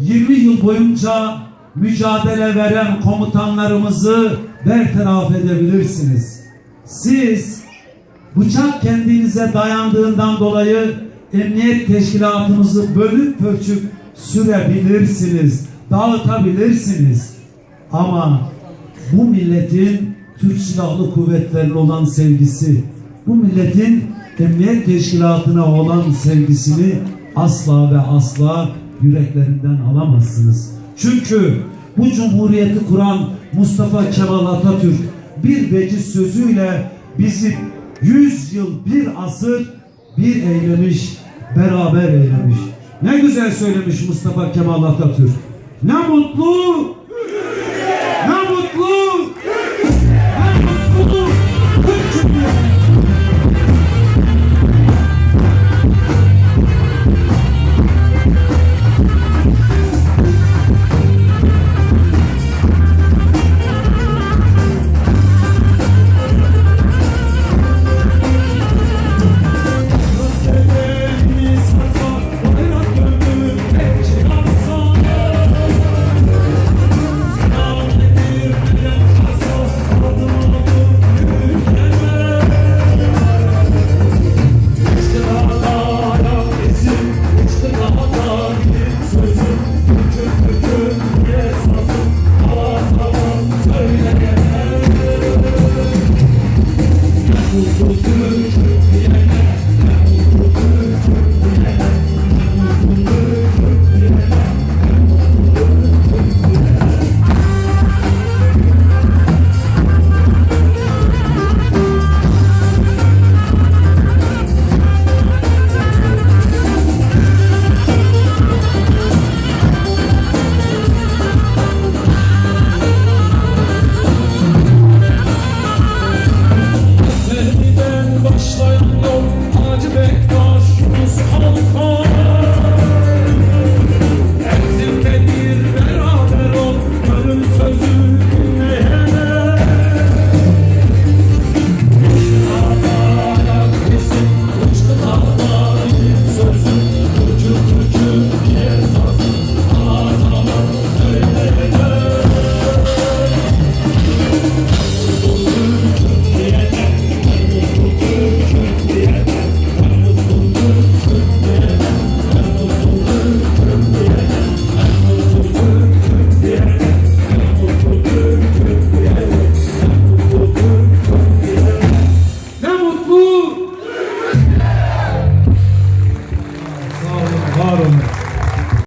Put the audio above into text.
20 yıl boyunca mücadele veren komutanlarımızı bertaraf edebilirsiniz. Siz bıçak kendinize dayandığından dolayı emniyet teşkilatımızı bölüp pörçük sürebilirsiniz, dağıtabilirsiniz. Ama bu milletin Türk Silahlı Kuvvetleri'ne olan sevgisi, bu milletin emniyet teşkilatına olan sevgisini asla ve asla yüreklerinden alamazsınız. Çünkü bu cumhuriyeti kuran Mustafa Kemal Atatürk bir veciz sözüyle bizi 100 yıl bir asır bir eylemiş, beraber eylemiş. Ne güzel söylemiş Mustafa Kemal Atatürk. Ne mutlu